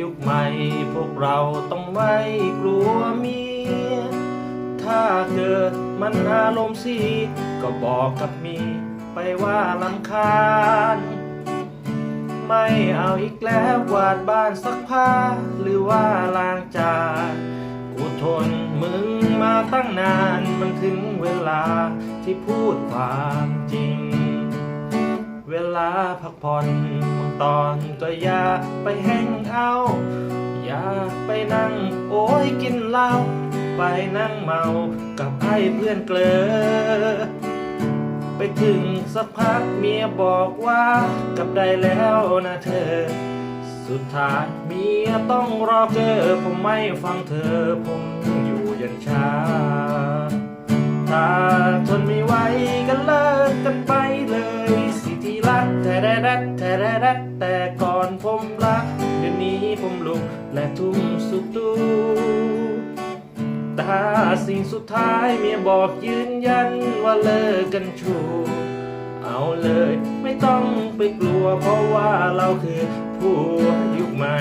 ยุคใหม่ พวกเราต้องไม่กลัวเมีย ถ้าเกิดมันอารมณ์สีก็บอกกับเมียไปว่าลำคาญ ไม่เอาอีกแล้วกวาดบ้านซักผ้า หรือว่าล้างจานกูทนมึงมาตั้งนาน มันถึงเวลาที่พูดความจริง ลาพักผ่อนบางตอนก็อยากไปแห้งเอาอยากไปนั่งโอ้ยกินเหล้าไปนั่งเมากับไอ้เพื่อนเกลอ ไปถึงสักพักเมียบอกว่า กลับได้แล้วนะเธอ สุดท้ายเมียต้องรอเจอผมไม่ฟังเธอ ผมอยู่ยันเช้าถ้าทนไม่ไหว ดแต่แรดแต่ก่อนผมรักเดี๋ยวนี้ผมลงและทุ่มสุดตูแต่สิ่งสุดท้ายเมียบอกยืนยันว่าเลิกกันชัวร์เอาเลยไม่ต้องไปกลัวเพราะว่าเราคือผู้ยุคใหม่